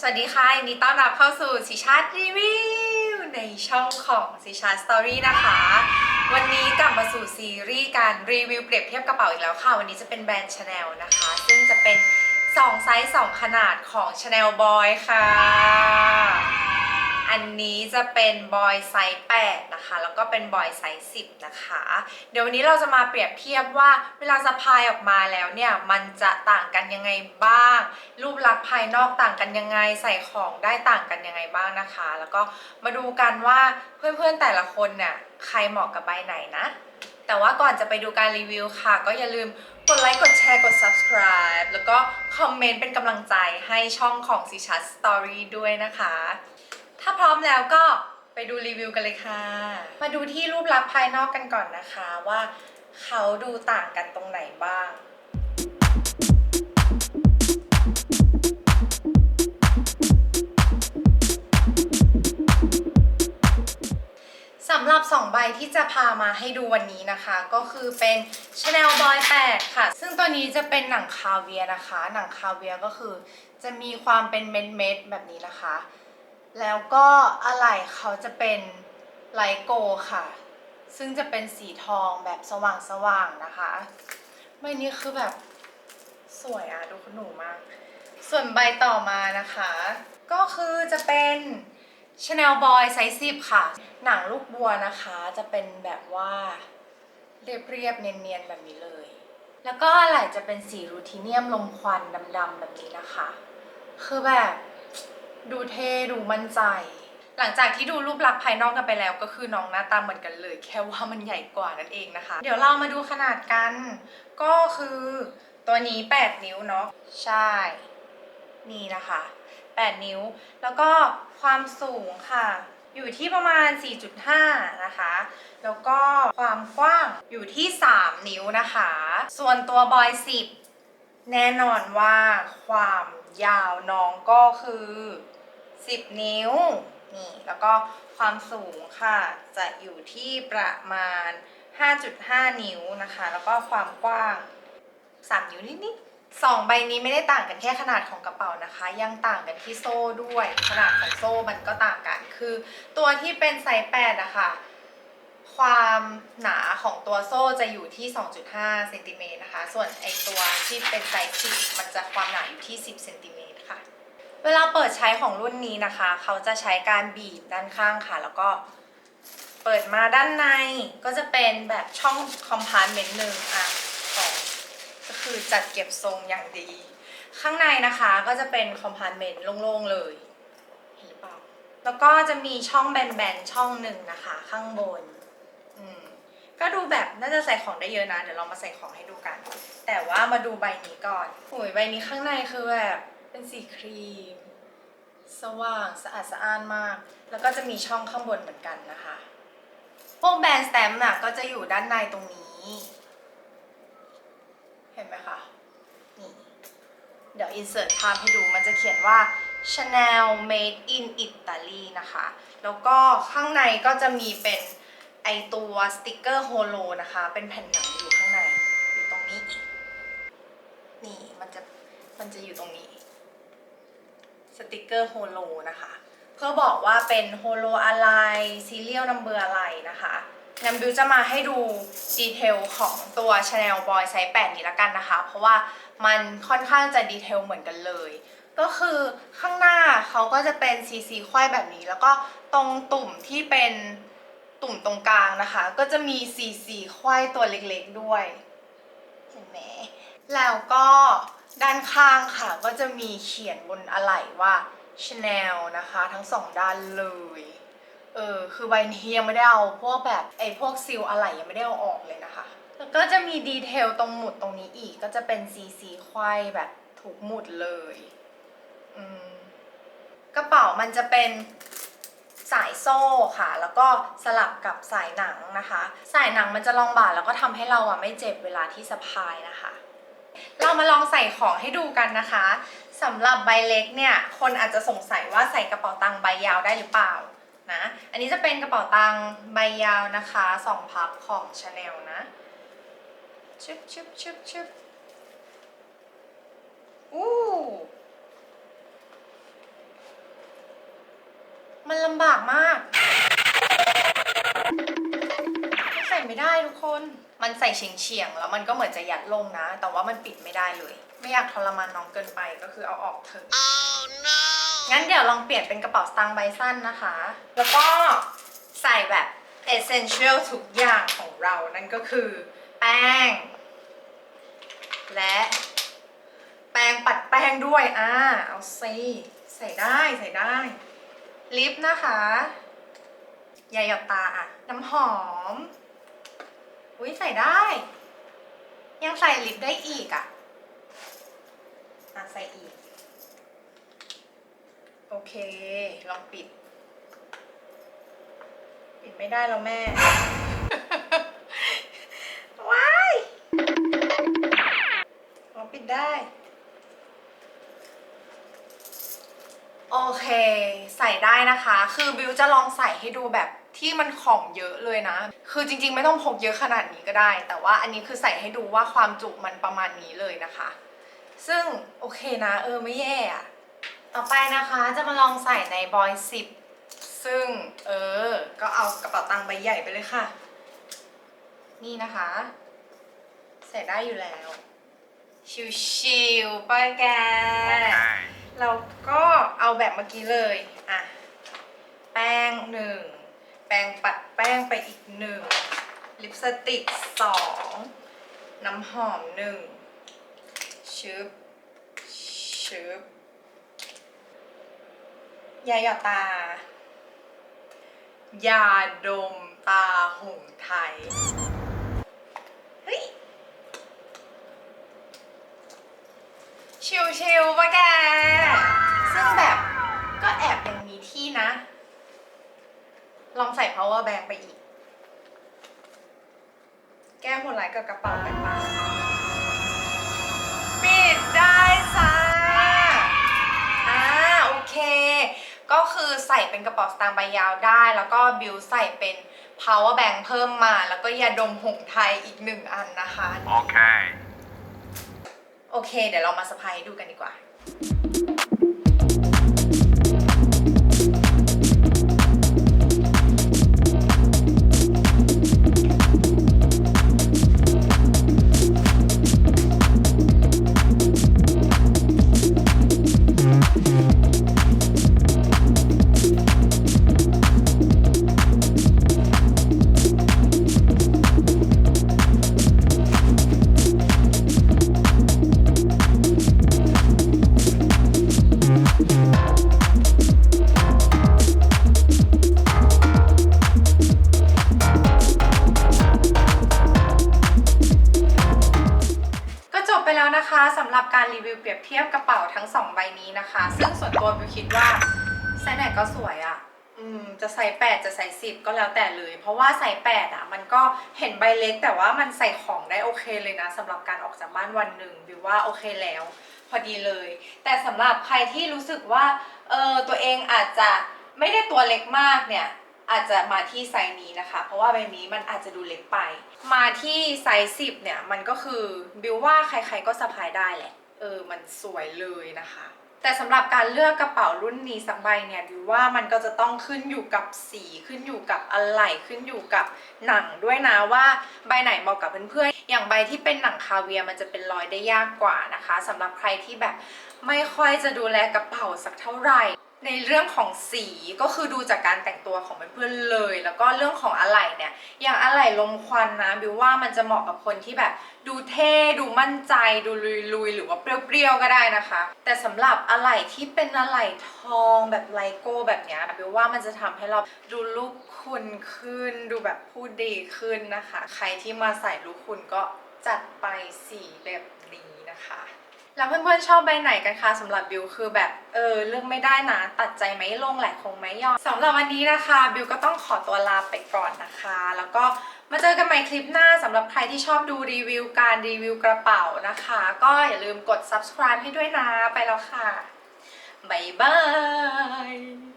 สวัสดีค่ะยินดีต้อนรับเข้าสู่สิชาร์รีวิวในช่องของสิชาร์สตอรี่นะคะ วันนี้กลับมาสู่ซีรีส์การรีวิวเปรียบเทียบกระเป๋าอีกแล้วค่ะ วันนี้จะเป็นแบรนด์ชาแนลนะคะ ซึ่งจะเป็น 2 ไซส์ 2 ขนาดของชาแนลบอยค่ะ อันนี้จะเป็นบอยไซส์8นะคะ แล้วก็เป็นบอยไซส์10 นะคะ เดี๋ยววันนี้เราจะมาเปรียบเทียบว่าเวลาสะพายออกมาแล้วเนี่ยมันจะต่างกันยังไงบ้าง รูปลักษณ์ภายนอกต่างกันยังไง ใส่ของได้ต่างกันยังไงบ้างนะคะ แล้วก็มาดูกันว่าเพื่อนๆแต่ละคนเนี่ยใครเหมาะกับใบไหนนะแต่ว่าก่อนจะไปดูการรีวิวค่ะ ก็อย่าลืมกดไลค์กดแชร์กด subscribe แล้วก็คอมเมนต์เป็นกำลังใจให้ช่องของ c ีชัสสตอรี่ด้วยนะคะ ถ้าพร้อมแล้วก็ไปดูรีวิวกันเลยค่ะ มาดูที่รูปลักษณ์ภายนอกกันก่อนนะคะว่าเขาดูต่างกันตรงไหนบ้างสำหรับ 2 ใบที่จะพามาให้ดูวันนี้นะคะ ก็คือเป็น Chanel Boy 8 ค่ะ ซึ่งตัวนี้จะเป็นหนังคาเวียนะคะ หนังคาเวียก็คือจะมีความเป็นเม็ดๆแบบนี้นะคะ แล้วก็อะไหล่เขาจะเป็นไลโกค่ะ ซึ่งจะเป็นสีทองแบบสว่างๆนะคะใบนี้คือแบบสวยอะดูคุณหนูมาก ส่วนใบต่อมานะคะ ก็คือจะเป็น Chanel Boy ไซส์10 ค่ะ หนังลูกบัวนะคะ จะเป็นแบบว่า เรียบๆเนียนๆ แบบนี้เลย แล้วก็อะไหล่จะเป็นสีรูทิเนียมลมควันดำๆแบบนี้นะคะ คือแบบ ดูเท่ดูมั่นใจ หลังจากที่ดูรูปลักษณ์ภายนอกกันไปแล้วก็คือน้องหน้าตาเหมือนกันเลย แค่ว่ามันใหญ่กว่านั่นเองนะคะ เดี๋ยวเรามาดูขนาดกัน ก็คือตัวนี้ 8 นิ้วเนาะใช่ นี่นะคะ 8 นิ้ว แล้วก็ความสูงค่ะ อยู่ที่ประมาณ 4.5 นะคะ แล้วก็ความกว้างอยู่ที่ 3 นิ้วนะคะ ส่วนตัวบอย 10 แน่นอนว่าความยาวน้องก็คือ 10 นิ้วนี่แล้วก็ความสูงค่ะจะอยู่ที่ประมาณ 5.5 นิ้วนะคะ แล้วก็ความกว้าง 3 นิ้วนิดๆสองใบนี้ไม่ได้ต่างกันแค่ขนาดของกระเป๋านะคะ ยังต่างกันที่โซ่ด้วย ขนาดของโซ่มันก็ต่างกัน คือตัวที่เป็นไซส์8อะคะความหนาของตัวโซ่จะอยู่ที่ 2.5เซนติเมตรนะคะ ส่วนไอตัวที่เป็นไซส์10มันจะความหนาอยู่ที่ 10เซนติเมตร เปิดใช้ของรุ่นนี้นะคะ เขาจะใช้การบีบด้านข้างค่ะ แล้วก็เปิดมาด้านในก็จะเป็นแบบช่องคอมพาร์ตเมนต์หนึ่งอะของก็คือจัดเก็บทรงอย่างดี ข้างในนะคะก็จะเป็นคอมพาร์ตเมนต์โล่งๆเลยเห็นหรือเปล่าแล้วก็จะมีช่องแบนๆช่องหนึ่งนะคะ ข้างบนอืมก็ดูแบบน่าจะใส่ของได้เยอะนะ เดี๋ยวเรามาใส่ของให้ดูกัน แต่ว่ามาดูใบนี้ก่อนโอ้ยใบนี้ข้างในคือแบบเป็นสีครีม สว่างสะอาดสะอ้านมาก แล้วก็จะมีช่องข้างบนเหมือนกันนะคะ พวกแบรนด์สแตมป์น่ะก็จะอยู่ด้านในตรงนี้ เห็นไหมคะ นี่ เดี๋ยวอินเสิร์ตภาพให้ดูมันจะเขียนว่า Chanel made in Italy นะคะ แล้วก็ข้างในก็จะมีเป็นไอตัวสติกเกอร์โฮโลนะคะ เป็นแผ่นหนังอยู่ข้างใน อยู่ตรงนี้อีก นี่มันจะมันจะอยู่ตรงนี้ สติกเกอร์โฮโลนะคะ เพื่อบอกว่าเป็นโฮโลอะไรซีเรียลนัมเบอร์อะไรนะคะงั้นบิวจะมาให้ดูดีเทลของตัว Chanel Boy ไซส์8นี้ละกันนะคะ เพราะว่ามันค่อนข้างจะดีเทลเหมือนกันเลย ก็คือข้างหน้าเขาก็จะเป็นซีซีควายแบบนี้ แล้วก็ตรงตุ่มที่เป็นตุ่มตรงกลางนะคะ ก็จะมีซีซีควายตัวเล็กๆด้วย เห็นไหมแล้วก็ ด้านข้างค่ะก็จะมีเขียนบนอะไหล่ว่า Chanel นะคะ ทั้งสองด้านเลย เออคือใบนี้ยังไม่ได้เอาพวกแบบไอ้พวกซิลอะไหล่ยังไม่ได้เอาออกเลยนะคะ แล้วก็จะมีดีเทลตรงหมุดตรงนี้อีกก็จะเป็นซีซีควายแบบถูกหมุดเลยอืมกระเป๋ามันจะเป็นสายโซ่ค่ะ แล้วก็สลับกับสายหนังนะคะ สายหนังมันจะรองบ่าแล้วก็ทำให้เราอะไม่เจ็บเวลาที่สะพายนะคะ เรามาลองใส่ของให้ดูกันนะคะสำหรับใบเล็กเนี่ย คนอาจจะสงสัยว่าใส่กระเป๋าตังค์ใบยาวได้หรือเปล่านะ อันนี้จะเป็นกระเป๋าตังค์ใบยาวนะคะสองพับของ Chanel นะชึบชึบชึบชึบอู้มันลำบากมาก ไม่ได้ทุกคน มันใส่เฉียงเฉียงๆแล้วมันก็เหมือนจะยัดลงนะ แต่ว่ามันปิดไม่ได้เลย ไม่อยากทรมานน้องเกินไปก็คือเอาออกเถอะงั้นเดี๋ยวลองเปลี่ยนเป็นกระเป๋าสตางค์ใบสั้นนะคะ แล้วก็ใส่แบบ essential ทุกอย่างของเรานั่นก็คือ แป้ง และแป้งปัดแป้งด้วยอ่าเอาซิใส่ได้ใส่ได้ ลิปนะคะยาหยดตาอะน้ำหอม อุ้ยใส่ได้ ยังใส่ลิปได้อีกอะอะใส่อีก โอเค ลองปิด ปิดไม่ได้แล้วแม่ว้ายลองปิดได้ โอเค ใส่ได้นะคะ คือบิวจะลองใส่ให้ดูแบบ ที่มันของเยอะเลยนะ คือจริงๆ ไม่ต้องพกเยอะขนาดนี้ก็ได้ แต่ว่าอันนี้คือใส่ให้ดูว่าความจุมันประมาณนี้เลยนะคะ ซึ่งโอเคนะเออไม่แย่อะต่อไปนะคะจะมาลองใส่ในบอยสิบซึ่งเออ ก็เอากระเป๋าตังค์ใบใหญ่ไปเลยค่ะ นี่นะคะ ใส่ได้อยู่แล้ว ชิวๆป้ายแกเราก็เอาแบบเมื่อกี้เลย อะ แป้งหนึ่ง แป้งปัดแป้งไปอีกหนึ่งลิปสติกสองน้ำหอมหนึ่งชึบชึบยาหยอดตา ยาดมตาหงไทย เฮ้ย ชิวๆปะแก ซึ่งแบบก็แอบยังมีที่นะ ลองใส่ power bank ไปอีก แก้หัวไหล่กับกระเป๋าไปบ้างปิดได้จ้าอ่าโอเค ก็คือใส่เป็นกระเป๋าสตางค์ใบยาวได้ แล้วก็บิวใส่เป็น power bank เพิ่มมา แล้วก็ยาดมหงไทยอีกหนึ่งอันนะคะ Okay. โอเค เดี๋ยวเรามาสะพายให้ดูกันดีกว่า ทั้งสองใบนี้นะคะ ซึ่งส่วนตัวบิวคิดว่าไซส์ไหนก็สวยอะ่ะอืมจะใส่8จะใส่10ก็แล้วแต่เลย เพราะว่าใส่8อะ มันก็เห็นใบเล็กแต่ว่ามันใส่ของได้โอเคเลยนะสำหรับการออกจากบ้านวันหนึ่งบิวว่าโอเคแล้ว พอดีเลย แต่สำหรับใครที่รู้สึกว่าเออตัวเองอาจจะไม่ได้ตัวเล็กมากเนี่ยอาจจะมาที่ไซส์นี้นะคะ เพราะว่าใบนี้มันอาจจะดูเล็กไป มาที่ไซส์สิบเนี่ยมันก็คือบิวว่าใครๆก็สะพายได้แหละ เออมันสวยเลยนะคะ แต่สำหรับการเลือกกระเป๋ารุ่นนี้สักใบเนี่ยดิวว่ามันก็จะต้องขึ้นอยู่กับสีขึ้นอยู่กับอะไหล่ขึ้นอยู่กับหนังด้วยนะว่าใบไหนเหมาะกับเพื่อนๆอย่างใบที่เป็นหนังคาเวียร์มันจะเป็นรอยได้ยากกว่านะคะสำหรับใครที่แบบไม่ค่อยจะดูแลกระเป๋าสักเท่าไหร่ ในเรื่องของสีก็คือดูจากการแต่งตัวของเพื่อนๆเลย แล้วก็เรื่องของอะไหล่เนี่ยอย่างอะไหล่ลมควันนะบิวว่ามันจะเหมาะกับคนที่แบบ ดูเท่ดูมั่นใจดูลุยๆหรือว่าเปรี้ยวๆก็ได้นะคะ แต่สำหรับอะไหล่ที่เป็นอะไหล่ทองแบบไลโก้แบบเนี้ยบิวว่ามันจะทำให้เราดูลุคคุณขึ้น ดูแบบผู้ดีขึ้นนะคะ ใครที่มาใส่ลุคคุณก็จัดไปสีแบบนี้นะคะ แล้วเพื่อนๆชอบใบไหนกันคะสำหรับบิวคือแบบเออเลือกไม่ได้นะตัดใจไหมลงแหละคงไม่ยอมสำหรับวันนี้นะคะ บิวก็ต้องขอตัวลาไปก่อนนะคะ แล้วก็มาเจอกันใหม่คลิปหน้าสำหรับใครที่ชอบดูรีวิวการรีวิวกระเป๋านะคะ ก็อย่าลืมกด subscribe ให้ด้วยนะไปแล้วค่ะบ๊ายบาย